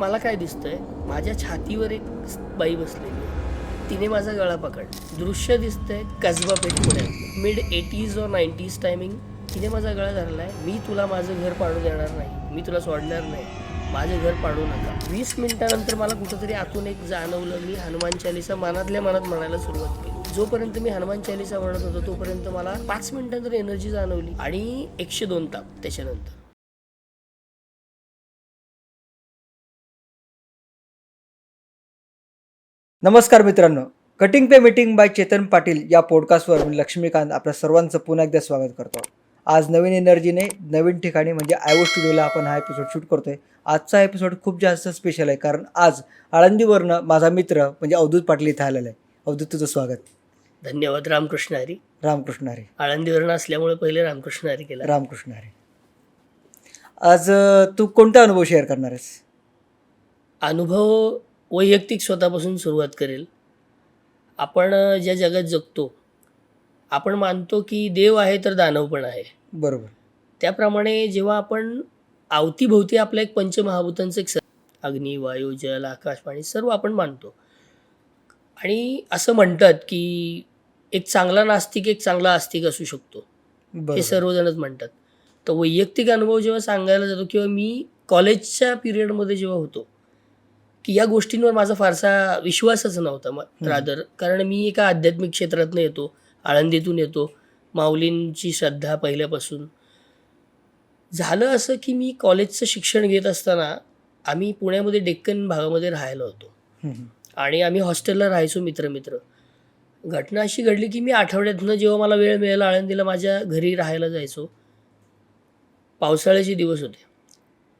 मला काय दिसतंय माझ्या छातीवर एक बाई बसलेली आहे. तिने माझा गळा पकड दृश्य दिसतंय कसबा पेठ पुण्यात मिड एटीज और नाईन्टीज टायमिंग तिने माझा गळा धरलाय. मी तुला माझं घर पाडू देणार नाही. मी तुला सोडणार नाही. माझं घर पाडू नका. वीस मिनिटानंतर मला कुठंतरी आतून एक जाणवलं. मी हनुमान चालिसा मनातल्या मनात म्हणायला सुरुवात केली. जोपर्यंत मी हनुमान चालिसा म्हणत होतो तोपर्यंत मला पाच मिनिटानंतर एनर्जी जाणवली आणि एकशे दोन ताप त्याच्यानंतर. नमस्कार मित्रांनो. कटिंग पे मीटिंग बाय चेतन पाटील या पॉडकास्टवर मी लक्ष्मीकांत आपल्या सर्वांचं पुन्हा एकदा स्वागत करतो. आज नवीन एनर्जीने नवीन ठिकाणी म्हणजे आयओ स्टुडिओला आपण हा एपिसोड शूट करतोय. आजचा एपिसोड खूप जास्त स्पेशल आहे कारण आज आळंदीवरनं माझा मित्र म्हणजे अवधूत पाटील इथं आलेला आहे. अवधूत तुझं स्वागत. धन्यवाद रामकृष्ण हरी. रामकृष्ण हरे. आळंदीवरून असल्यामुळे पहिले रामकृष्ण हरी केला. रामकृष्ण हरे. आज अं, तू कोणता अनुभव शेअर करणार आहेस? अनुभव वैयक्तिक स्वतःपासून सुरुवात करेल. आपण ज्या जगात जगतो आपण मानतो की देव आहे तर दानव पण आहे. बरोबर. त्याप्रमाणे जेव्हा आपण अवतीभोवती आपलं एक पंचमहाभूतांचं एक स अग्नी वायू जल आकाश पाणी सर्व आपण मानतो. आणि असं म्हणतात की एक चांगला नास्तिक एक चांगला आस्तिक असू शकतो. हे सर्वजणच म्हणतात. तर वैयक्तिक अनुभव जेव्हा सांगायला जातो किंवा मी कॉलेजच्या पिरियडमध्ये जेव्हा होतो की या गोष्टींवर माझा फारसा विश्वासच नव्हता मग. रादर कारण मी एका आध्यात्मिक क्षेत्रातनं येतो आळंदीतून येतो माऊलींची श्रद्धा पहिल्यापासून. झालं असं की मी कॉलेजचं शिक्षण घेत असताना आम्ही पुण्यामध्ये डेक्कन भागामध्ये राहायला होतो. आणि आम्ही हॉस्टेलला राहायचो मित्रमित्र. घटना अशी घडली की मी आठवड्यातनं जेव्हा मला वेळ मिळाला आळंदीला माझ्या घरी राहायला जायचो पावसाळ्याचे दिवस होते.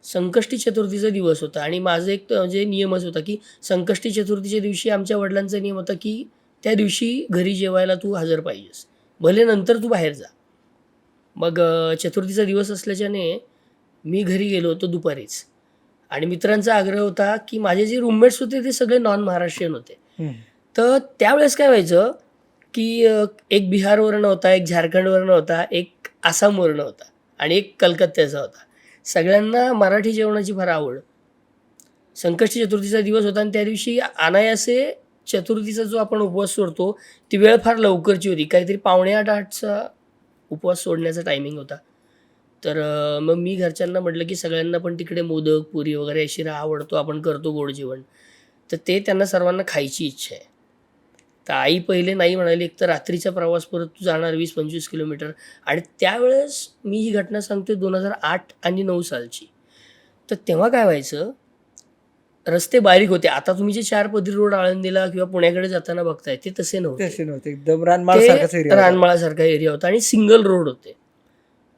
संकष्टी चतुर्थीचा दिवस होता. आणि माझं एक म्हणजे नियमच होता की संकष्टी चतुर्थीच्या दिवशी आमच्या वडिलांचा नियम होता की त्या दिवशी घरी जेवायला तू हजर पाहिजेस. भले नंतर तू बाहेर जा. मग चतुर्थीचा दिवस असल्याच्याने मी घरी गेलो होतो दुपारीच. आणि मित्रांचा आग्रह होता की माझे जे रूममेट्स होते ते सगळे नॉन महाराष्ट्रीयन होते. तर त्यावेळेस काय व्हायचं की एक बिहारवरनं होता एक झारखंडवरनं होता एक आसामवरनं होता आणि एक कलकत्त्याचा होता. सगळ्यांना मराठी जेवणाची फार आवड. संकष्टी चतुर्थीचा दिवस होता आणि त्या दिवशी अनायासे चतुर्थीचा जो आपण उपवास सोडतो ती वेळ फार लवकरची होती. काहीतरी पावणे आठ आठचा उपवास सोडण्याचा टायमिंग होता. तर मग मी घरच्यांना म्हटलं की सगळ्यांना पण तिकडे मोदक पुरी वगैरे अशी आवडतो आपण करतो गोड जेवण. तर ते त्यांना सर्वांना खायची इच्छा आहे. तर आई पहिले नाही म्हणाली एक तर रात्रीचा प्रवास परत तू जाणार वीस पंचवीस किलोमीटर. आणि त्यावेळेस मी ही घटना सांगते दोन हजार आठ आणि नऊ सालची. तर तेव्हा काय व्हायचं रस्ते बारीक होते. आता तुम्ही जे चार पदरी रोड आळंदीला किंवा पुण्याकडे जाताना बघताय ते तसे नव्हते. तसे नव्हते. एकदम रानमाळ सारखाच ते एरिया होता. रानमाळासारखा एरिया होता आणि सिंगल रोड होते.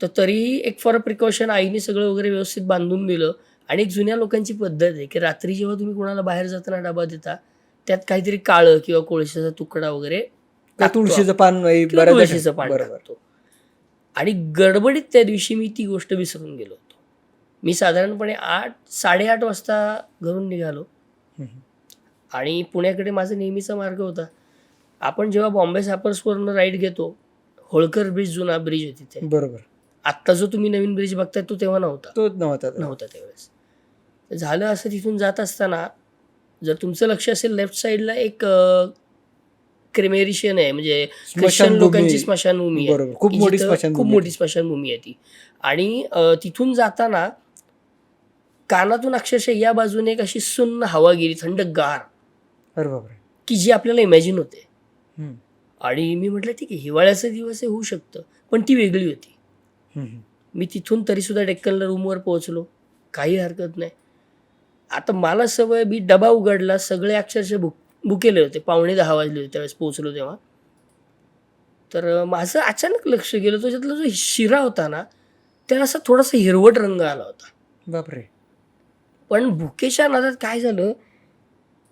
तर तरीही एक फॉर प्रिकॉशन आईने सगळं वगैरे व्यवस्थित बांधून दिलं. आणि एक जुन्या लोकांची पद्धत आहे की रात्री जेव्हा तुम्ही कोणाला बाहेर जाताना डबा देता त्यात काहीतरी काळं किंवा कोळशाचा तुकडा वगैरे तुळशीचं पान तुळशीचं पान टाकतो. आणि गडबडीत त्या दिवशी मी ती गोष्ट विसरून गेलो होतो. मी साधारणपणे आठ साडेआठ वाजता घरून निघालो. आणि पुण्याकडे माझा नेहमीचा मार्ग होता. आपण जेव्हा बॉम्बे सॅपर्सवरनं राईड घेतो होळकर ब्रिज जुना ब्रिज आहे तिथे. बरोबर. आत्ता जो तुम्ही नवीन ब्रिज बघताय तो तेव्हा नव्हता. तो नव्हता तो. नव्हता त्यावेळेस. झालं असं तिथून जात असताना जर तुमचं लक्ष असेल लेफ्ट साईडला एक क्रेमेरिशियन आहे म्हणजे ख्रिश्चन. लोकांची स्मशानभूमी आहे. खूप मोठी खूप आहे मोठी ती. स्मशानभूमी आहे ती. आणि तिथून जाताना कानातून अक्षरशः या बाजूने एक अशी सुन्न हवा गेली थंड गार की जी आपल्याला इमॅजिन होते. आणि मी म्हटलं ठीक आहे हिवाळ्याचा दिवस आहे होऊ शकतं. पण ती वेगळी होती. मी तिथून तरीसुद्धा डेक्कनला रूमवर पोहोचलो. काही हरकत नाही. आता मला सवय मी डबा उघडला सगळे अक्षरशः बुक बुकेले होते. पावणे दहा वाजले होते त्यावेळेस पोहोचलो तेव्हा. तर माझं अचानक लक्ष गेलं त्याच्यातला जो शिरा होता ना त्याला असा थोडासा हिरवट रंग आला होता. बापरे. पण भुकेच्या नादात काय झालं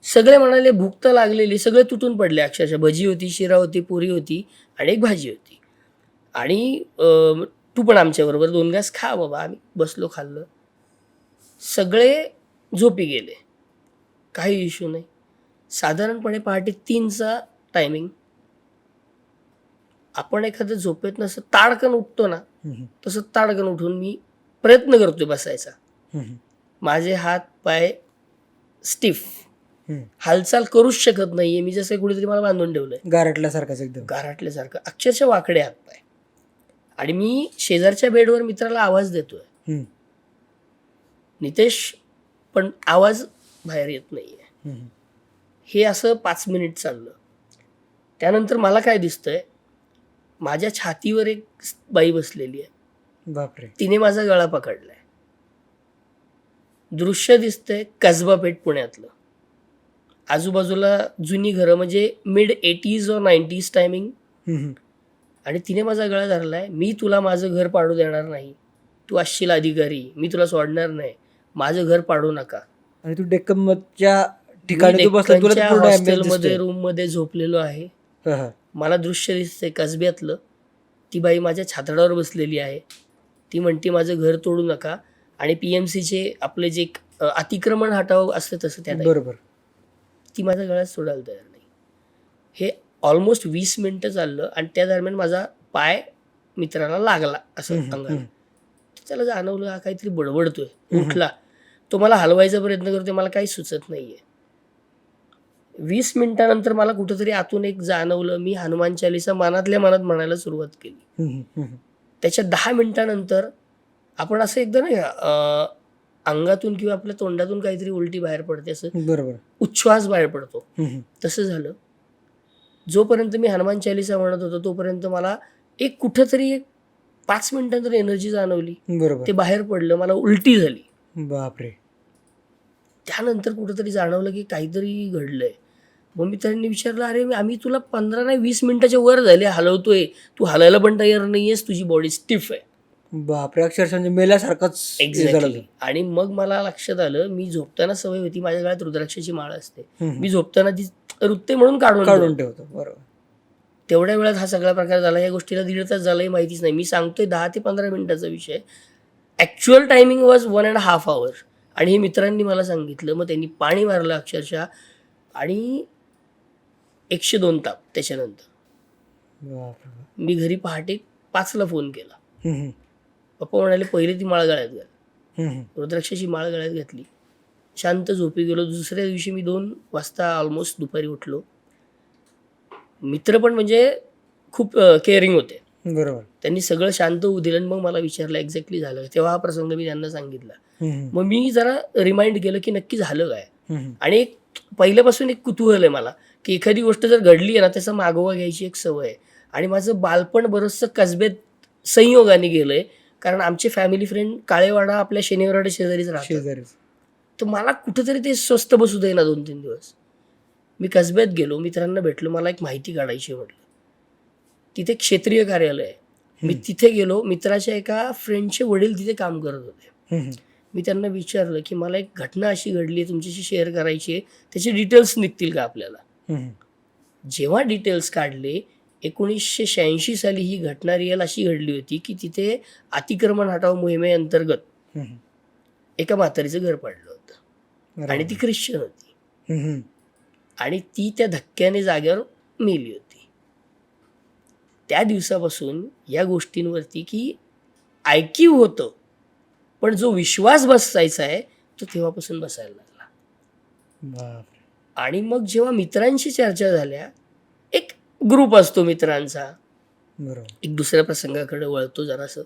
सगळे म्हणाले भूक तर लागलेली. सगळे तुटून पडले अक्षरशः. भजी होती शिरा होती पुरी होती आणि एक भाजी होती. आणि तू पण आमच्याबरोबर दोन घास खा बाबा. आम्ही बसलो खाल्लं. सगळे झोपी गेले. काही इश्यू नाही. साधारणपणे पहाटे तीनचा टायमिंग आपण एखादं झोपेत नसं ताडकन उठतो ना. तसं ताडकन उठून मी प्रयत्न करतोय बसायचा. माझे हात पाय स्टिफ. हालचाल करूच शकत नाहीये. मी जसं कुठेतरी मला बांधून ठेवलंय. गारटल्यासारखाच एकदम. गारटल्यासारखं. अक्षरशः वाकडे हात पाय. आणि मी शेजारच्या बेडवर मित्राला आवाज देतोय. नितेश पण आवाज बाहेर येत नाहीये. हम्म. हे असं पाच मिनिट चाललं. त्यानंतर मला काय दिसतंय माझ्या छातीवर एक बाई बसलेली आहे. बापरे. तिने माझा गळा पकडलाय. दृश्य दिसतंय कसबा पेठ पुण्यातलं. आजूबाजूला जुनी घरं म्हणजे मिड एटीज और नाईन्टीज टायमिंग. आणि तिने माझा गळा धरलाय मी तुला माझं घर पाडू देणार नाही. तू असशील अधिकारी मी तुला सोडणार नाही. माझं घर पाडू नका आणि तू डेक्कनच्या ठिकाणी तू बसला तुला तर पूर्ण ambience हॉस्टेलमध्ये दिसतोय. रूममध्ये झोपलेलो आहे हा, हा. मला दृश्य दिसतंय कसब्यातलं ती बाई माझ्या छातडावर बसलेली आहे ती म्हणते माझं घर तोडू नका आणि पी एम सीचे आपले जे एक, अ, अतिक्रमण हटावं असतं तसं त्या. बरोबर ती माझा गळ्यात सोडायला तयार नाही हे ऑलमोस्ट वीस मिनटं चाललं आणि त्या दरम्यान माझा पाय मित्राला लागला असं हम्म, अंगाला हम्म. त्याला जाणवलं हा काहीतरी बडबडतोय हम्म. उठला तो मला हलवायचा प्रयत्न करतोय मला काही सुचत नाहीये. वीस मिनिटानंतर मला कुठंतरी आतून एक जाणवलं मी हनुमान चालिसा मनातल्या मनात म्हणायला सुरुवात केली. त्याच्या दहा मिनिटानंतर आपण असं एकदा नाही अंगातून किंवा आपल्या तोंडातून काहीतरी उलटी बाहेर पडते असं बरोबर. उच्छ्वास बाहेर पडतो. तसं झालं. जोपर्यंत मी हनुमान चालिसा म्हणत होतो तोपर्यंत मला एक कुठंतरी एक पाच मिनिटांतर एनर्जी जाणवली. बरोबर. ते बाहेर पडलं मला उलटी झाली. बापरे. त्यानंतर कुठंतरी जाणवलं की काहीतरी घडलंय. मग मी त्यांनी विचारलं अरे मी- आम्ही तुला पंधरा नाही वीस मिनिटाच्या वर झाले हलवतोय. तू हलायला पण तयार नाहीयेस तुझी बॉडी स्टिफ आहे. बापरे अक्षरशः म्हणजे मेल्यासारखंच हे झालं एक्झॅक्टली आणि मग मला लक्षात आलं मी झोपताना सवय होती माझ्या गळ्यात रुद्राक्षाची माळ असते. मी झोपताना ती रुत्ते म्हणून काढून काढून ठेवतो. बरोबर. तेवढ्या वेळात हा सगळा प्रकार झाला. या गोष्टीला दीड तास झालाही माहितीच नाही. मी सांगतोय दहा ते पंधरा मिनिटाचा विषय. Actual timing was one and half hour आणि हे मित्रांनी मला सांगितलं मग त्यांनी पाणी मारलं अक्षरशः आणि एकशे दोन ताप त्याच्यानंतर. मी घरी पहाटे पाचला फोन केला. पप्पा म्हणाले पहिले ती माळ गळ्यात घाल. रुद्राक्षाची माळ गळ्यात घातली. शांत झोपी गेलो. दुसऱ्या दिवशी मी दोन वाजता ऑलमोस्ट दुपारी उठलो. मित्र पण म्हणजे खूप केअरिंग होते. बरोबर. त्यांनी सगळं शांत होऊ दिलं आणि मग मला विचारलं एक्झॅक्टली झालं. तेव्हा हा प्रसंग मी त्यांना सांगितला. मग मी जरा रिमाइंड केलं की नक्की झालं काय. आणि एक पहिल्यापासून एक कुतूहल आहे मला की एखादी गोष्ट जर घडली आहे ना त्याचा मागोवा घ्यायची एक सवय आहे. आणि माझं बालपण बरंचसं कसबेत संयोगाने गेलंय कारण आमचे फॅमिली फ्रेंड काळेवाडा आपल्या शनिवारवाडा शेजारीच शेजारीच. तर मला कुठंतरी ते स्वस्त बसू दे ना दोन तीन दिवस. मी कसब्यात गेलो मित्रांना भेटलो मला एक माहिती काढायची म्हटलं. तिथे क्षेत्रीय कार्यालय आहे मी. तिथे गेलो मित्राच्या एका फ्रेंडचे वडील तिथे काम करत होते मी त्यांना विचारलं की मला एक घटना अशी घडली आहे तुमच्याशी शेअर करायची आहे त्याचे डिटेल्स निघतील का आपल्याला. जेव्हा डिटेल्स काढले एकोणीसशे शहाऐंशी साली ही घटना रिअल अशी घडली होती की तिथे अतिक्रमण हटाव मोहिमेअंतर्गत. एका म्हातारीचं घर पडलं होतं. आणि ती ख्रिश्चन होती आणि ती त्या धक्क्याने जागेवर मेली होती त्या दिवसापासून या गोष्टींवरती की ऐकीव होतं. पण जो विश्वास बसायचा आहे तो तेव्हापासून बसायला लागला. आणि मग जेव्हा मित्रांशी चर्चा झाल्या एक ग्रुप असतो मित्रांचा. बरोबर. एक दुसऱ्या प्रसंगाकडे वळतो जरासं.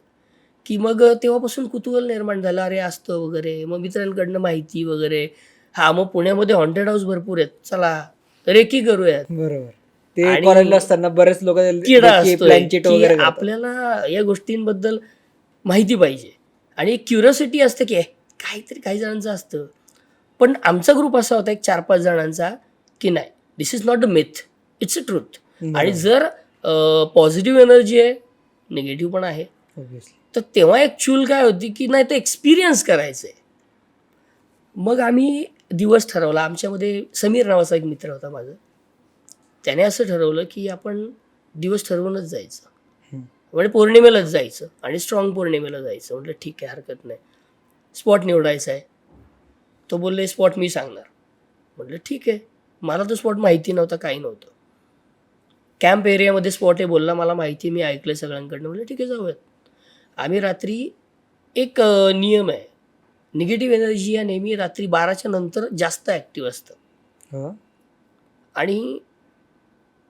की मग तेव्हापासून कुतूहल निर्माण झालं. अरे असतं वगैरे. मग मित्रांकडनं माहिती वगैरे. हा मग पुण्यामध्ये हॉन्टेड हाऊस भरपूर आहेत. चला रेकी करूयात. बरोबर. ते आणि- कॉलेजला असताना बरेच लोक किडा असतोय प्लॅनचेट की वगैरे करतात. आपल्याला या गोष्टींबद्दल माहिती पाहिजे. आणि एक क्युरियोसिटी असते की "ए, काहीतरी काही जणांचं असतं. पण आमचा ग्रुप असा होता एक चार पाच जणांचा की नाही this is not a myth it's a truth आणि. जर पॉझिटिव्ह एनर्जी आहे निगेटिव्ह पण आहे. Obviously. तर तेव्हा एक चूल काय होती की नाही ते एक्सपिरियन्स करायचं आहे मग आम्ही दिवस ठरवला. आमच्यामध्ये समीर नावाचा एक मित्र होता माझा. त्याने असं ठरवलं की आपण दिवस ठरवूनच जायचं. म्हणजे पौर्णिमेलाच जायचं आणि स्ट्रॉंग पौर्णिमेला जायचं. म्हटलं ठीक आहे हरकत नाही. स्पॉट निवडायचा आहे. तो बोलले स्पॉट मी सांगणार. म्हटलं ठीक आहे. मला तो स्पॉट माहिती नव्हता काही नव्हतं. कॅम्प एरियामध्ये स्पॉट आहे बोलला मला माहिती मी ऐकलं सगळ्यांकडनं. म्हटलं ठीक आहे जाऊयात. आम्ही रात्री एक नियम आहे. निगेटिव्ह एनर्जी या नेहमी रात्री बाराच्या नंतर जास्त ॲक्टिव्ह असतं. आणि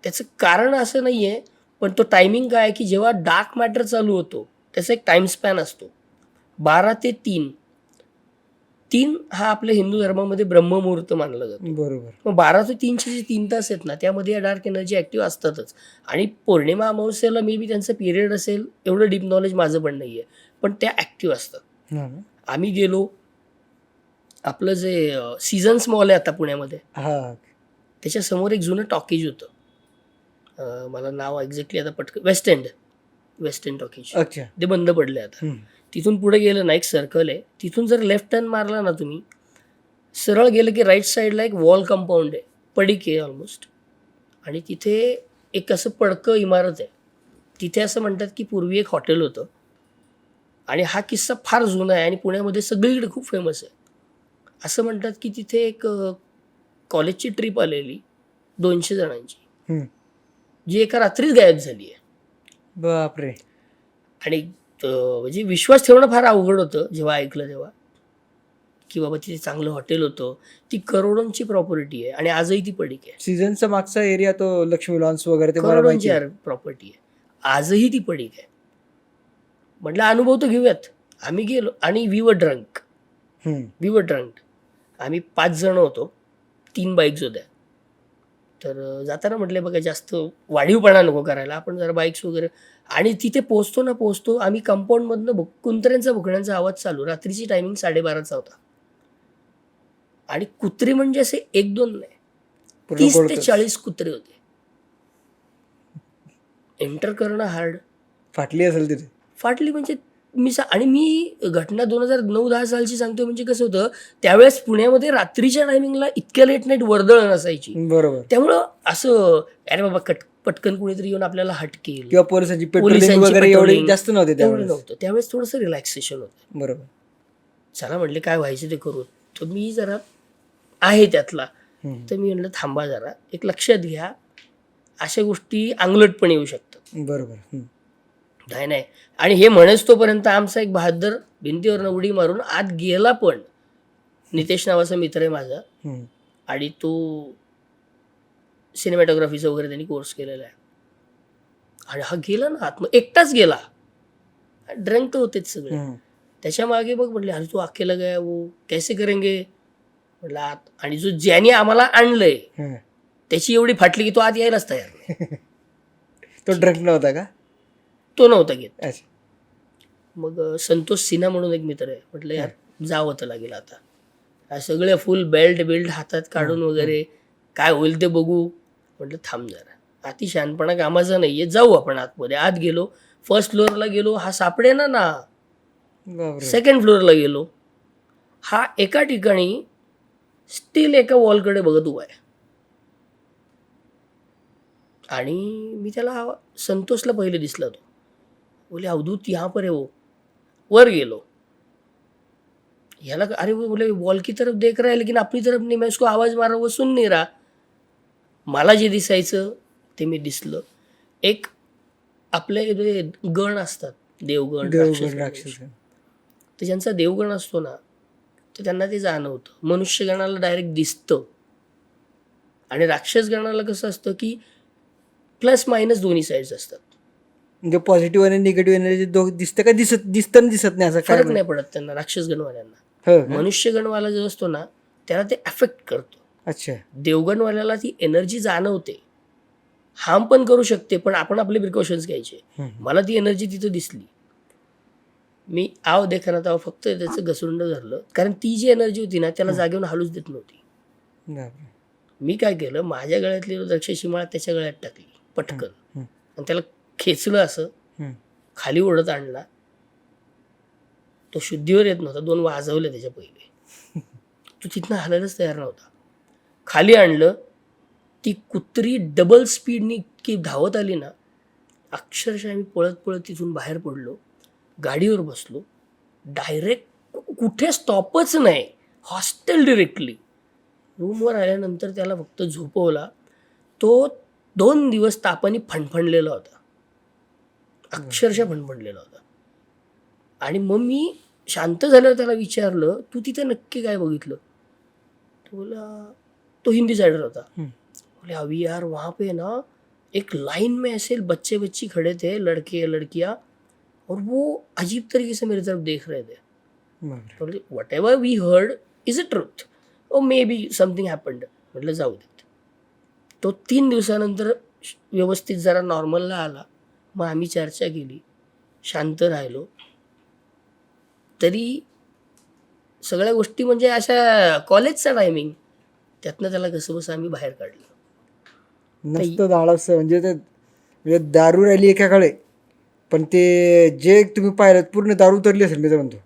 त्याचं कारण असं नाही आहे पण तो टायमिंग काय आहे की जेव्हा डार्क मॅटर चालू होतो त्याचा एक टाइम स्पॅन असतो. बारा ते तीन. तीन हा आपल्या हिंदू धर्मामध्ये ब्रह्ममुहूर्त मानला जातो. बरोबर. मग बारा ते तीनचे जे तीन तास आहेत ना त्यामध्ये या डार्क एनर्जी ॲक्टिव्ह असतातच. आणि पौर्णिमा अमावस्येला मे बी त्यांचं पिरियड असेल एवढं डीप नॉलेज माझं पण नाही आहे पण त्या ॲक्टिव्ह असतात? आम्ही गेलो आपलं जे सीझन्स मॉल आहे आता पुण्यामध्ये. त्याच्यासमोर एक जुनं टॉकीज होतं. अं, मला नाव एक्झॅक्टली आता पटकन west end west end talkies अच्छा. ते बंद पडले आता. हम्म. तिथून पुढे गेलं ना एक सर्कल आहे. तिथून जर लेफ्ट टर्न मारला ना तुम्ही सरळ गेलं की राईट साईडला एक वॉल कंपाऊंड आहे. पडीक आहे ऑलमोस्ट आणि तिथे एक असं पडकं इमारत आहे. तिथे असं म्हणतात की पूर्वी एक हॉटेल होतं. आणि हा किस्सा फार जुना आहे आणि पुण्यामध्ये सगळीकडे खूप फेमस आहे. असं म्हणतात की तिथे एक अ, कॉलेजची ट्रिप आलेली दोनशे जणांची. हम्म. जी एका रात्रीच गायब झाली आहे. बापरे. आणि म्हणजे विश्वास ठेवणं फार अवघड होतं जेव्हा ऐकलं तेव्हा. की बाबा तिथे चांगलं हॉटेल होतं ती करोडोंची प्रॉपर्टी आहे आणि आजही ती पडीक आहे. सीझनचा मागचा एरिया तो लक्ष्मी लॉन्स वगैरे ते मला करोडोंची आहे. प्रॉपर्टी आहे. आजही ती पडीक आहे. म्हटलं अनुभव तर घेऊयात. आम्ही गेलो आणि वी वर ड्रंक हम्म. वी वर ड्रंक आम्ही पाच जण होतो. तीन बाईक्स होत्या. तर जाताना म्हटले बघा जास्त वाढीवपणा नको करायला. आपण जरा बाईक्स वगैरे आणि तिथे पोहोचतो ना पोहोचतो आम्ही कंपाऊंडमधनं भुक कुंत्र्यांचा भुकण्याचा आवाज चालू. रात्रीची टायमिंग साडेबाराचा होता. आणि कुत्री म्हणजे असे एक दोन नाही तीस ते. चाळीस कुत्रे होते. एंटर करणं हार्ड फाटली असेल तिथे. फाटली म्हणजे मी सा आणि मी घटना दोन हजार नऊ दहा सालची सांगतोय म्हणजे कसं होतं त्यावेळेस पुण्यामध्ये रात्रीच्या टायमिंगला इतक्या लेट नाईट वर्दळ नसायची. बरोबर. त्यामुळं असं अरे बाबा कट पटकन कुणीतरी येऊन आपल्याला हटकेल. किंवा पोलिसांची वगैरे जास्त नव्हते नव्हतं. त्यावेळेस थोडंसं रिलॅक्सेशन होतं. बरोबर. चला म्हटले काय व्हायचं ते करू तर मी जरा आहे त्यातला. तर मी म्हटलं थांबा जरा. एक लक्षात घ्या. अशा गोष्टी अंगलट पण येऊ शकतात. बरोबर. नाही नाही. आणि हे म्हणेच तोपर्यंत आमचा एक बहादर भिंतीवरनं उडी मारून आत गेला पण. नितेश नावाचा मित्र आहे माझा. आणि तो सिनेमॅटोग्राफीचा वगैरे त्यांनी कोर्स केलेला आहे. आणि हा गेला ना आत मग एकटाच गेला. ड्रंक तर होतेच सगळे. त्याच्यामागे बघ म्हटले अरे तू अकेला गया वो? कैसे करेंगे? म्हटलं आत आणि जो ज्याने आम्हाला आणलंय. त्याची एवढी फाटली की तो आत यायलाच तयार नाही. तो ड्रंक नव्हता का? तो नव्हता घेत. अच्छा. मग संतोष सिन्हा म्हणून एक मित्र आहे. म्हटलं यार जावं तर लागेल आता. हा सगळे फुल बेल्ट बिल्ट हातात काढून वगैरे काय होईल ते बघू. म्हटलं थांब जरा. अति शहाणपणा कामाचा नाहीये. जाऊ आपण आतमध्ये. आत गेलो. फर्स्ट फ्लोअरला गेलो. हा सापडे ना? ना बापरे सेकंड फ्लोअरला गेलो. हा एका ठिकाणी स्टील एका वॉलकडे बघत उभा आहे. आणि मी त्याला संतोषला पहिले दिसला तो. बोले अवधूत यहाँ पर है. वो वर गेलो. याला अरे वो बोले वॉल की तरफ देख रहा है लेकिन अपनी तरफ नहीं मैं उसको आवाज मार रहा हूं, वो सुन नहीं रहा. मला जे दिसायचं ते मी दिसलं. एक आपल्या इथे गण असतात देवगण तर ज्यांचा देवगण असतो ना तर त्यांना ते जाणवतं. मनुष्यगणाला डायरेक्ट दिसतं. आणि राक्षसगणाला कसं असतं की प्लस मायनस दोन्ही साईड्स असतात. म्हणजे पॉझिटिव्ह आणि निगेटिव्ह एनर्जी दिसतं का दिसत दिसतं दिसत नाही असं फरक नाही पडत त्यांना राक्षसगणवाल्यांना. हो का? मनुष्यगणवाला जो असतो ना त्याला ते अफेक्ट करतो. अच्छा. देवगणवाल्याला ती एनर्जी जाणवते. हार्म पण करू शकते पण आपण आपले प्रिकॉशन्स घ्यायचे. मला ती एनर्जी तिथं दिसली. मी आव देखना तेव्हा फक्त त्याचं घसरुंड धरलं. कारण ती जी एनर्जी होती ना त्याला जागेवर हालूच देत नव्हती. मी काय केलं माझ्या गळ्यातली द्राक्षाची माळ त्याच्या गळ्यात टाकली पटकन. आणि त्याला खेचलं असं. खाली ओढत आणला. तो शुद्धीवर येत नव्हता दोन वाजवले त्याच्या पहिले. तो तिथनं हलायलाच तयार नव्हता. खाली आणलं ती कुत्री डबल स्पीडनी इतकी धावत आली ना अक्षरशः मी पळत पळत तिथून बाहेर पडलो गाडीवर बसलो. डायरेक्ट कुठे स्टॉपच नाही हॉस्टेल डिरेक्टली रूमवर आल्यानंतर त्याला फक्त झोपवला. तो दोन दिवस तापाने फणफणलेला होता. अक्षरशः फणफणलेला होता. आणि मग मी शांत झाल्यावर त्याला विचारलं तू तिथे नक्की काय बघितलं? तो बोला तो हिंदी साइडर होता. बोले अभी यार वहाँ पे ना एक लाइन में ऐसे बच्चे बच्ची खड़े थे लड़के लड़कियाँ और वो अजीब तरीके से मेरी तरफ देख रहे थे. Whatever we heard is a truth oh maybe something happened म्हटलं जाऊ देत. तो तीन दिवसानंतर व्यवस्थित जरा नॉर्मलला आला. मग आम्ही चर्चा केली. शांत राहिलो. तरी सगळ्या गोष्टी म्हणजे अशा कॉलेजचा टायमिंग त्यातनं त्याला कसं बसं आम्ही बाहेर काढलं. नसतं धाडस म्हणजे ते म्हणजे दारू राहिली एकाकडे. पण ते जे तुम्ही पाहिलं पूर्ण दारू उतरली असेल मी तर म्हणतो.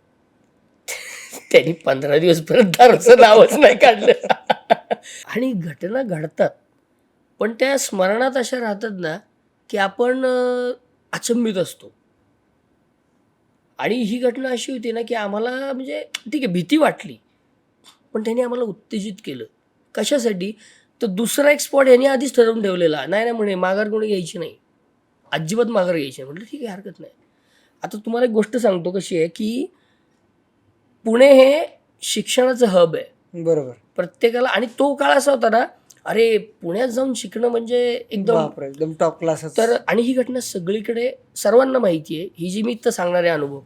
त्यांनी पंधरा दिवस परत दारूचं नावच नाही काढलं. आणि घटना घडतात. पण त्या स्मरणात अशा राहतात ना की आपण अचंबित असतो. आणि ही घटना अशी होती ना की आम्हाला म्हणजे ठीक आहे भीती वाटली. पण त्यांनी आम्हाला उत्तेजित केलं. कशासाठी? तर दुसरा एक स्पॉट यांनी आधीच ठरवून ठेवलेला. नाही नाही म्हणे माघार कोणी घ्यायची नाही. अजिबात माघार घ्यायची नाही. म्हटलं ठीक आहे हरकत नाही. आता तुम्हाला एक गोष्ट सांगतो कशी आहे की पुणे हे शिक्षणाचं हब आहे. बरोबर. प्रत्येकाला आणि तो काळ असा होता ना अरे पुण्यात जाऊन शिकणं म्हणजे एकदम एकदम टॉप क्लास तर आणि ही घटना सगळीकडे सर्वांना माहिती आहे ही जी मी इथं सांगणारे अनुभव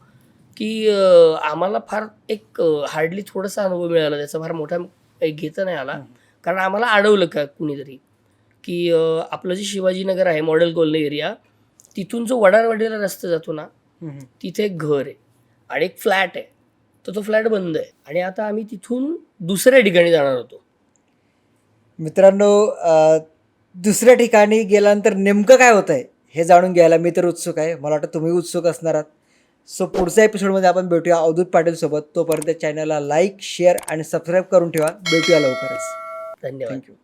की आम्हाला फार एक हार्डली थोडासा अनुभव मिळाला. त्याचा फार मोठा घेता नाही आला. कारण आम्हाला अडवलं का कुणीतरी? की आपलं जे शिवाजीनगर आहे मॉडेल कॉलनी एरिया तिथून जो वडारवाडीला रस्ता जातो ना तिथे एक घर आहे आणि एक फ्लॅट आहे. तर तो फ्लॅट बंद आहे. आणि आता आम्ही तिथून दुसऱ्या ठिकाणी जाणार होतो. मित्रांनो दुसऱ्या ठिकाणी गेल्यानंतर नेमकं काय होत आहे हे जाणून घ्यायला मी तर उत्सुक आहे. मला वाटतं तुम्ही उत्सुक असणार आहात. सो पुढच्या एपिसोडमध्ये आपण भेटूया अवधूत पाटील सोबत तोपर्यंत चॅनलला लाईक शेअर आणि सबस्क्राईब करून ठेवा. भेटूया लवकरच. धन्यवाद. थँक्यू